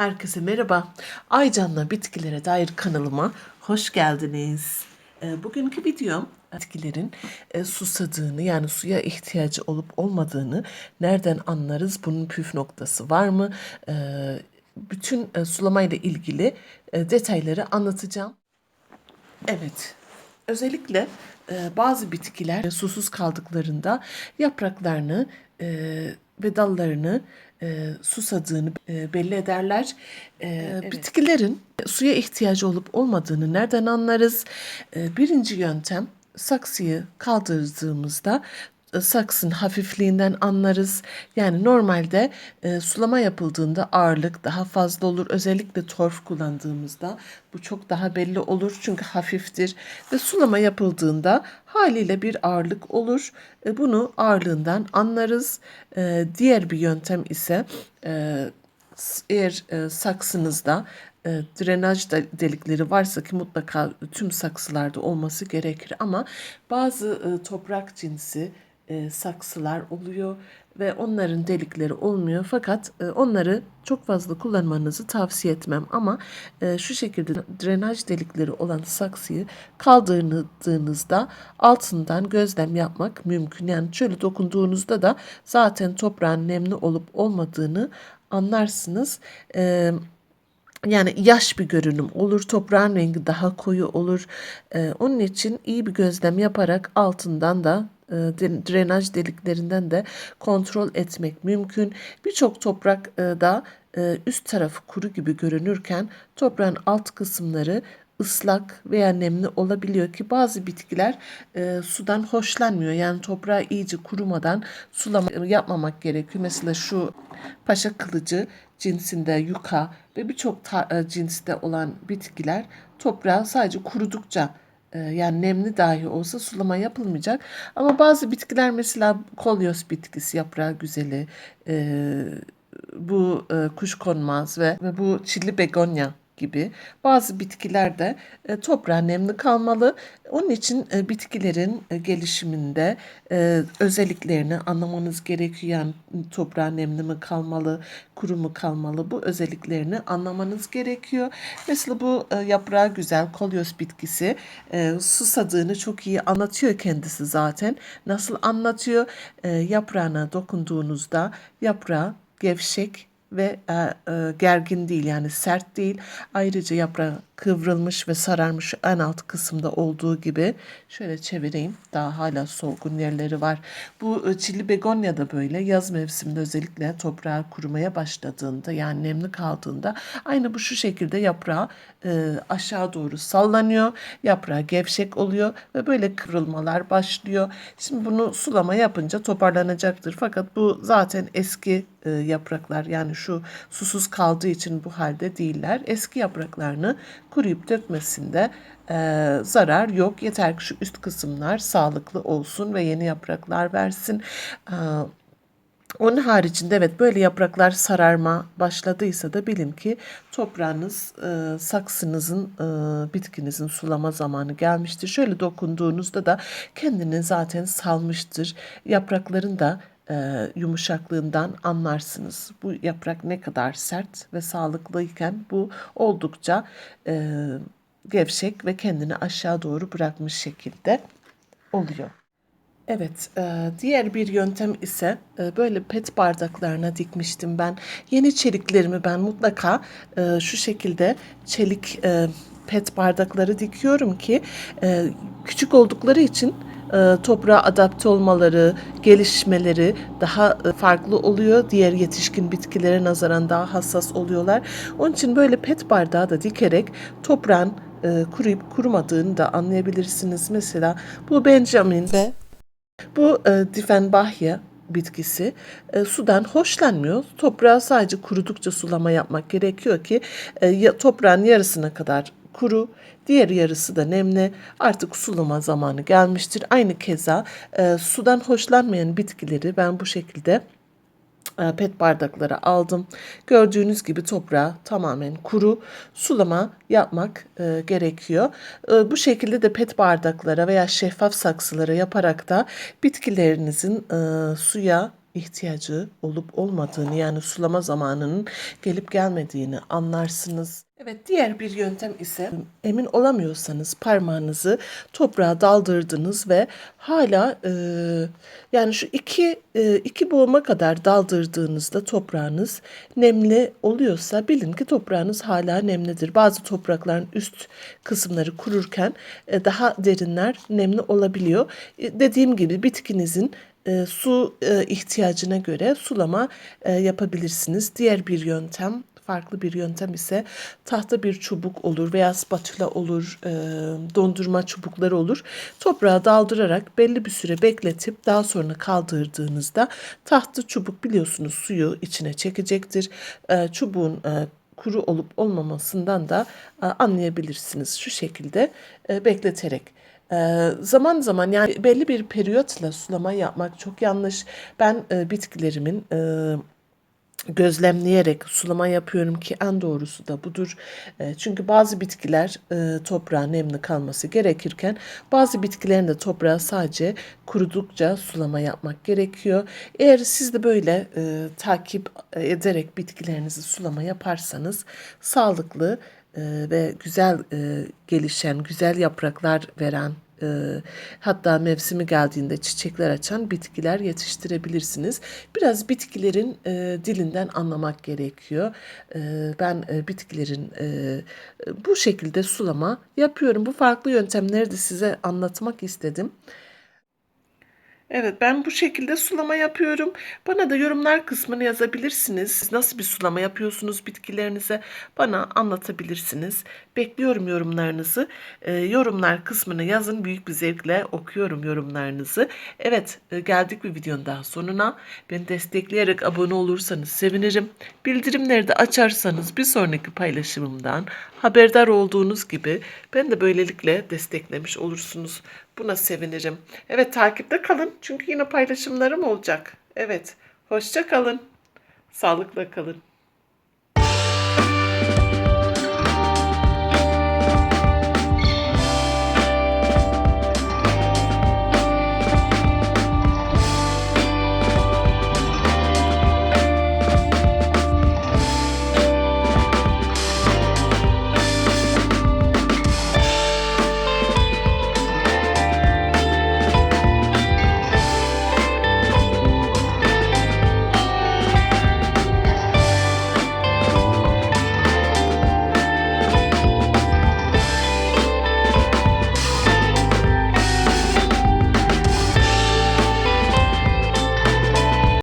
Herkese merhaba. Aycan'la bitkilere dair kanalıma hoş geldiniz. Ee, Bugünkü videom bitkilerin e, susadığını yani suya ihtiyacı olup olmadığını nereden anlarız? Bunun püf noktası var mı? Ee, Bütün e, sulamayla ilgili e, detayları anlatacağım. Evet. Özellikle bazı bitkiler susuz kaldıklarında yapraklarını ve dallarını e, susadığını e, belli ederler. E, Bitkilerin suya ihtiyacı olup olmadığını nereden anlarız? E, birinci yöntem saksıyı kaldırdığımızda e, saksın hafifliğinden anlarız. Yani normalde e, sulama yapıldığında ağırlık daha fazla olur. Özellikle torf kullandığımızda bu çok daha belli olur çünkü hafiftir ve sulama yapıldığında haliyle bir ağırlık olur. E, bunu ağırlığından anlarız. E, diğer bir yöntem ise e, eğer e, saksınızda e, drenaj de- delikleri varsa ki mutlaka tüm saksılarda olması gerekir ama bazı e, toprak cinsi e, saksılar oluyor ve onların delikleri olmuyor fakat e, onları çok fazla kullanmanızı tavsiye etmem ama e, şu şekilde drenaj delikleri olan saksıyı kaldırdığınızda altından gözlem yapmak mümkün. Yani şöyle dokunduğunuzda da zaten toprağın nemli olup olmadığını anlarsınız. Eee yani yaş bir görünüm olur, toprağın rengi daha koyu olur. Ee, onun için iyi bir gözlem yaparak altından da drenaj deliklerinden de kontrol etmek mümkün. Birçok toprakta e, üst tarafı kuru gibi görünürken toprağın alt kısımları ıslak veya nemli olabiliyor ki bazı bitkiler e, sudan hoşlanmıyor. Yani toprağı iyice kurumadan sulama yapmamak gerekiyor. Mesela şu paşa kılıcı cinsinde yuka ve birçok e, cinste olan bitkiler toprağı sadece kurudukça e, yani nemli dahi olsa sulama yapılmayacak. Ama bazı bitkiler mesela kolyos bitkisi yaprağı güzeli, e, bu e, kuşkonmaz ve, ve bu çilli begonya gibi bazı bitkiler de e, toprağa nemli kalmalı. Onun için e, bitkilerin e, gelişiminde özelliklerini anlamanız gerekiyor. Yani toprağa nemli mi kalmalı, kuru mu kalmalı bu özelliklerini anlamanız gerekiyor. Mesela bu yaprağı güzel kolyos bitkisi susadığını çok iyi anlatıyor kendisi zaten. Nasıl anlatıyor? Yaprağına dokunduğunuzda yaprağı gevşek ve e, e, gergin değil yani sert değil. Ayrıca yaprağı kıvrılmış ve sararmış en alt kısımda olduğu gibi şöyle çevireyim. Daha hala solgun yerleri var. Bu e, çilli begonya da böyle yaz mevsiminde özellikle toprağı kurumaya başladığında yani nemli kaldığında aynı bu şu şekilde yaprağı e, aşağı doğru sallanıyor. Yaprağı gevşek oluyor ve böyle kırılmalar başlıyor. Şimdi bunu sulama yapınca toparlanacaktır. Fakat bu zaten eski e, yapraklar yani şu susuz kaldığı için bu halde değiller. Eski yapraklarını kuruyup dökmesinde e, zarar yok. Yeter ki şu üst kısımlar sağlıklı olsun ve yeni yapraklar versin. E, onun haricinde evet böyle yapraklar sararma başladıysa da bilin ki toprağınız, e, saksınızın, e, bitkinizin sulama zamanı gelmiştir. Şöyle dokunduğunuzda da kendini zaten salmıştır. Yaprakların da e, yumuşaklığından anlarsınız. Bu yaprak ne kadar sert ve sağlıklıyken bu oldukça e, gevşek ve kendini aşağı doğru bırakmış şekilde oluyor. Evet, e, diğer bir yöntem ise e, böyle pet bardaklarına dikmiştim ben. Yeni çeliklerimi ben mutlaka e, şu şekilde çelik pet bardakları dikiyorum ki küçük oldukları için toprağa adapte olmaları, gelişmeleri daha e, farklı oluyor. Diğer yetişkin bitkilere nazaran daha hassas oluyorlar. Onun için böyle pet bardağı da dikerek toprağın e, kuruyup kurumadığını da anlayabilirsiniz. Mesela bu Benjamin ve bu e, Diffenbachia bitkisi e, sudan hoşlanmıyor. Toprağa sadece kurudukça sulama yapmak gerekiyor ki e, ya- toprağın yarısına kadar kuru, diğer yarısı da nemli. Artık sulama zamanı gelmiştir. Aynı keza e, sudan hoşlanmayan bitkileri ben bu şekilde e, pet bardaklara aldım. Gördüğünüz gibi toprağı tamamen kuru sulama yapmak e, gerekiyor. E, bu şekilde de pet bardaklara veya şeffaf saksılara yaparak da bitkilerinizin e, suya ihtiyacı olup olmadığını yani sulama zamanının gelip gelmediğini anlarsınız. Evet diğer bir yöntem ise emin olamıyorsanız parmağınızı toprağa daldırdınız ve hala e, yani şu iki e, iki boğuma kadar daldırdığınızda toprağınız nemli oluyorsa bilin ki toprağınız hala nemlidir. Bazı toprakların üst kısımları kururken e, daha derinler nemli olabiliyor. E, dediğim gibi bitkinizin e, su e, ihtiyacına göre sulama e, yapabilirsiniz. Diğer bir yöntem farklı bir yöntem ise tahta bir çubuk olur veya spatula olur, e, dondurma çubukları olur. Toprağa daldırarak belli bir süre bekletip daha sonra kaldırdığınızda tahta çubuk biliyorsunuz suyu içine çekecektir. E, çubuğun e, kuru olup olmamasından da e, anlayabilirsiniz şu şekilde e, bekleterek. Ee, zaman zaman yani belli bir periyotla sulama yapmak çok yanlış. Ben e, bitkilerimin e, gözlemleyerek sulama yapıyorum ki en doğrusu da budur. E, Çünkü bazı bitkiler e, toprağa nemli kalması gerekirken bazı bitkilerin de toprağa sadece kurudukça sulama yapmak gerekiyor. Eğer siz de böyle e, takip ederek bitkilerinizi sulama yaparsanız sağlıklı ve güzel e, gelişen, güzel yapraklar veren e, hatta mevsimi geldiğinde çiçekler açan bitkiler yetiştirebilirsiniz. Biraz bitkilerin e, dilinden anlamak gerekiyor. E, ben e, bitkilerin e, bu şekilde sulama yapıyorum. Bu farklı yöntemleri de size anlatmak istedim. Evet ben bu şekilde sulama yapıyorum. Bana da yorumlar kısmını yazabilirsiniz. Siz nasıl bir sulama yapıyorsunuz bitkilerinize bana anlatabilirsiniz. Bekliyorum yorumlarınızı. Ee, yorumlar kısmını yazın. Büyük bir zevkle okuyorum yorumlarınızı. Evet e, geldik bir videonun daha sonuna. Beni destekleyerek abone olursanız sevinirim. Bildirimleri de açarsanız bir sonraki paylaşımımdan haberdar olduğunuz gibi ben de böylelikle desteklemiş olursunuz. Buna sevinirim. Evet takipte kalın çünkü yine paylaşımlarım olacak. Evet hoşça kalın. Sağlıkla kalın.